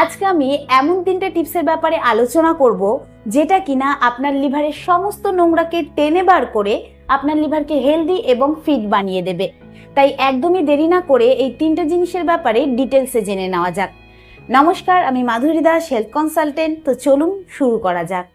আজকে আমি এমন তিনটে টিপসের ব্যাপারে আলোচনা করব যেটা কিনা আপনার লিভারের সমস্ত নোংরাকে টেনে বার করে আপনার লিভারকে হেলদি এবং ফিট বানিয়ে দেবে। তাই একদমই দেরি না করে এই তিনটে জিনিসের ব্যাপারে ডিটেলসে জেনে নেওয়া যাক। নমস্কার, আমি মাধুরী দাস, হেলথ কনসালটেন্ট। তো চলুন শুরু করা যাক।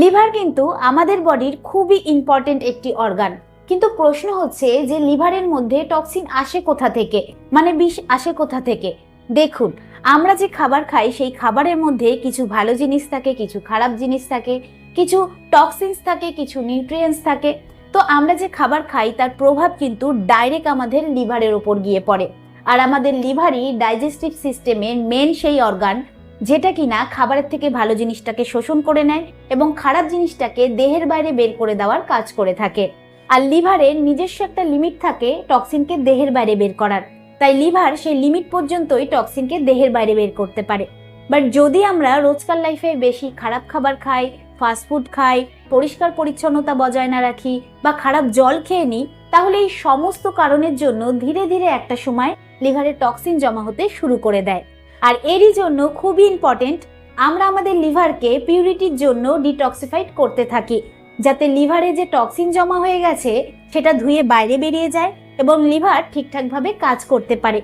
লিভার কিন্তু আমাদের বডির খুবই ইম্পর্টেন্ট একটি অর্গান কিন্তু প্রশ্ন হচ্ছে যে লিভারের মধ্যে টক্সিন আসে কোথা থেকে? মানে বিষ আসে কোথা থেকে? দেখুন, আমরা যে খাবার খাই, সেই খাবারের মধ্যে কিছু ভালো জিনিস থাকে, কিছু খারাপ জিনিস থাকে, কিছু টক্সিনস থাকে, কিছু নিউট্রিয়েন্টস থাকে। তো আমরা যে খাবার খাই, তার প্রভাব কিন্তু ডাইরেক্ট আমাদের লিভারের ওপর গিয়ে পড়ে। আর আমাদের লিভারই ডাইজেস্টিভ সিস্টেমের মেন সেই অর্গান যেটা কিনা খাবারের থেকে ভালো জিনিসটাকে শোষণ করে নেয় এবং খারাপ জিনিসটাকে দেহের বাইরে বের করে দেওয়ার কাজ করে থাকে। আর লিভারের নিজস্ব একটা লিমিট থাকে টক্সিনকে দেহের বাইরে বের করার। তাই লিভার সেই লিমিট পর্যন্তই টক্সিনকে দেহের বাইরে বের করতে পারে। বাট যদি আমরা রোজকার লাইফে বেশি খারাপ খাবার খাই ফাস্টফুড খাই, পরিষ্কার পরিচ্ছন্নতা বজায় না রাখি বা খারাপ জল খেয়ে নিই, তাহলে এই সমস্ত কারণের জন্য ধীরে ধীরে একটা সময় লিভারে টক্সিন জমা হতে শুরু করে দেয়। আর এরই জন্য খুবই ইম্পর্টেন্ট আমরা আমাদের লিভারকে পিউরিটির জন্য ডিটক্সিফাইড করতে থাকি, যাতে লিভারে যে টক্সিন জমা হয়ে গেছে, সেটা ধুয়ে বাইরে বেরিয়ে যায় এবং লিভার ঠিকঠাকভাবে কাজ করতে পারে।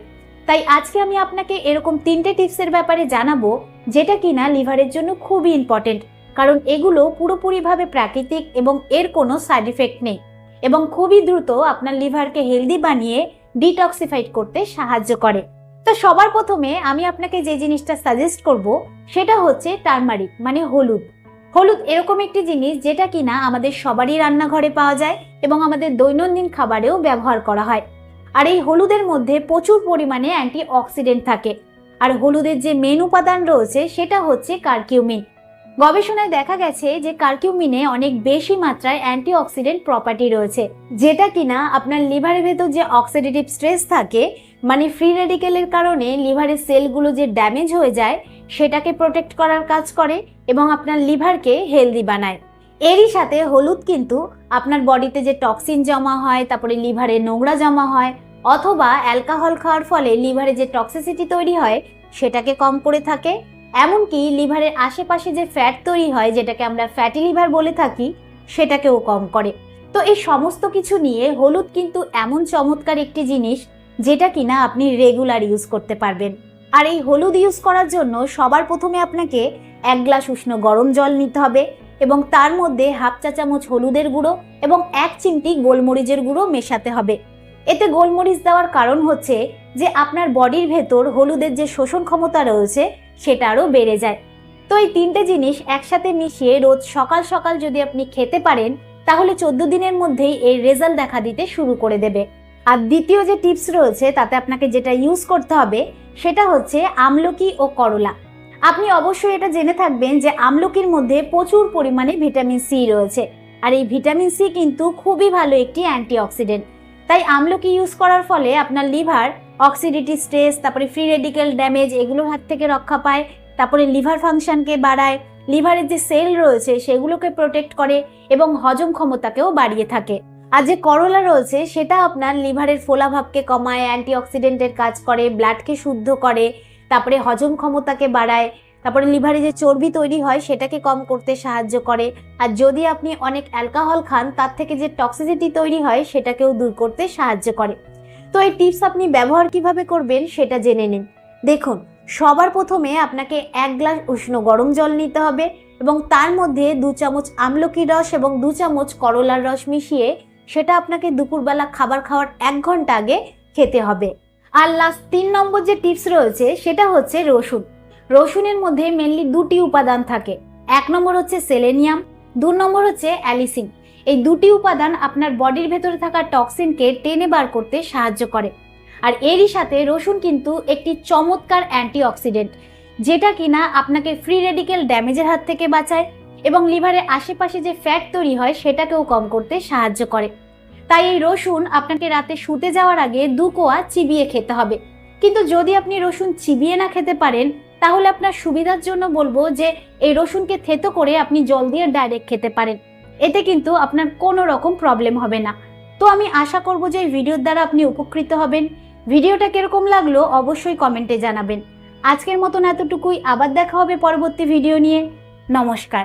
তাই আজকে আমি আপনাকে এরকম তিনটে টিপসের ব্যাপারে জানাব, যেটা কিনা লিভারের জন্য খুবই ইম্পর্টেন্ট কারণ এগুলো পুরোপুরিভাবে প্রাকৃতিক এবং এর কোনো সাইড এফেক্ট নেই এবং খুবই দ্রুত আপনার লিভারকে হেলদি বানিয়ে ডিটক্সিফাইড করতে সাহায্য করে। তো সবার প্রথমে আমি আপনাকে যে জিনিসটা সাজেস্ট করব, সেটা হচ্ছে টার্মারিক মানে হলুদ। হলুদ এরকম একটি জিনিস যেটা কিনা আমাদের সবারই রান্নাঘরে পাওয়া যায় এবং আমাদের দৈনন্দিন খাবারেও ব্যবহার করা হয়। আর এই হলুদের মধ্যে প্রচুর পরিমাণে অ্যান্টি অক্সিডেন্ট থাকে। আর হলুদের যে মেন উপাদান রয়েছে সেটা হচ্ছে কার্কিউমিন গবেষণায় দেখা গেছে যে কার্কিউমিনে অনেক বেশি মাত্রায় অ্যান্টি অক্সিডেন্ট প্রপার্টি রয়েছে, যেটা কিনা আপনার লিভারের ভেতর যে অক্সিডেটিভ স্ট্রেস থাকে মানে ফ্রি রেডিকেলের কারণে লিভারের সেলগুলো যে ড্যামেজ হয়ে যায়, সেটাকে প্রোটেক্ট করার কাজ করে এবং আপনার লিভারকে হেলদি বানায়। এরই সাথে হলুদ কিন্তু আপনার বডিতে যে টক্সিন জমা হয়, তারপরে লিভারে নোংরা জমা হয়, অথবা অ্যালকোহল খাওয়ার ফলে লিভারে যে টক্সিসিটি তৈরি হয়, সেটাকে কম করে থাকে এমনকি লিভারের আশেপাশে যে ফ্যাট তৈরি হয়, যেটাকে আমরা ফ্যাটি লিভার বলে থাকি, সেটাকেও কম করে। তো এই সমস্ত কিছু নিয়ে হলুদ কিন্তু এমন চমৎকার একটি জিনিস, যেটা কিনা আপনি রেগুলার ইউজ করতে পারবেন। আর এই হলুদ ইউজ করার জন্য সবার প্রথমে আপনাকে এক গ্লাস উষ্ণ গরম জল নিতে হবে এবং তার মধ্যে হাফ চা চামচ হলুদের গুঁড়ো এবং এক চিমটি গোলমরিচের গুঁড়ো মেশাতে হবে। এতে গোলমরিচ দেওয়ার কারণ হচ্ছে যে আপনার বডির ভেতর হলুদের যে শোষণ ক্ষমতা রয়েছে সেটা আরও বেড়ে যায়। তো এই তিনটে জিনিস একসাথে মিশিয়ে রোজ সকাল সকাল যদি আপনি খেতে পারেন, তাহলে চোদ্দ দিনের মধ্যেই এর রেজাল্ট দেখা দিতে শুরু করে দেবে। আর দ্বিতীয় যে টিপস রয়েছে, তাতে আপনাকে যেটা ইউজ করতে হবে, সেটা হচ্ছে আমলকি ও করলা। আপনি অবশ্যই এটা জেনে থাকবেন যে আমলকির মধ্যে প্রচুর পরিমাণে ভিটামিন সি রয়েছে। আর এই ভিটামিন সি কিন্তু খুবই ভালো একটি অ্যান্টিঅক্সিডেন্ট। তাই আমলকি ইউজ করার ফলে আপনার লিভার অক্সিডিটি স্ট্রেস তারপরে ফ্রি রেডিক্যাল ড্যামেজ এগুলোর হাত থেকে রক্ষা পায়, তারপরে লিভার ফাংশনকে বাড়ায়, লিভারের যে সেল রয়েছে সেগুলোকে প্রোটেক্ট করে এবং হজম ক্ষমতাকেও বাড়িয়ে থাকে। আর যে করলা রয়েছে সেটা আপনার লিভারের ফোলাভাবকে কমায় অ্যান্টিঅক্সিডেন্টের কাজ করে ব্লাডকে শুদ্ধ করে, তারপরে হজম ক্ষমতাকে বাড়ায় তারপরে লিভারে যে চর্বি তৈরি হয়, সেটাকে কম করতে সাহায্য করে। আর যদি আপনি অনেক অ্যালকোহল খান, তার থেকে যে টক্সিসিটি তৈরি হয়, সেটাকেও দূর করতে সাহায্য করে। তো এই টিপস আপনি ব্যবহার কীভাবে করবেন, সেটা জেনে নিন। দেখুন, সবার প্রথমে আপনাকে এক গ্লাস উষ্ণ গরম জল নিতে হবে এবং তার মধ্যে দু চামচ আমলকির রস এবং দু চামচ করলার রস মিশিয়ে সেটা আপনাকে দুপুরবেলা খাবার খাওয়ার এক ঘণ্টা আগে খেতে হবে। আর লাস্ট তিন নম্বর যে টিপস রয়েছে, সেটা হচ্ছে রসুন। রসুনের মধ্যে মেনলি দুটি উপাদান থাকে। এক নম্বর হচ্ছে সেলেনিয়াম দু নম্বর হচ্ছে অ্যালিসিন এই দুটি উপাদান আপনার বডির ভেতরে থাকা টক্সিনকে টেনে বার করতে সাহায্য করে। আর এরই সাথে রসুন কিন্তু একটি চমৎকার অ্যান্টিঅক্সিডেন্ট যেটা কিনা আপনাকে ফ্রি রেডিক্যাল ড্যামেজের হাত থেকে বাঁচায় এবং লিভারের আশেপাশে যে ফ্যাট তৈরি হয় সেটাকেও কম করতে সাহায্য করে। তাই এই রসুন আপনাকে রাতে শুতে যাওয়ার আগে দু কোয়া চিবিয়ে খেতে হবে। কিন্তু যদি আপনি রসুন চিবিয়ে না খেতে পারেন তাহলে আপনার সুবিধার জন্য বলব যে এই রসুনকে থেতো করে আপনি জল দিয়ে ডাইরেক্ট খেতে পারেন। এতে কিন্তু আপনার কোনো রকম প্রবলেম হবে না। তো আমি আশা করব যে ভিডিওর দ্বারা আপনি উপকৃত হবেন। ভিডিওটা কীরকম লাগল অবশ্যই কমেন্টে জানাবেন। আজকের মতন এতটুকুই। আবার দেখা হবে পরবর্তী ভিডিও নিয়ে। নমস্কার।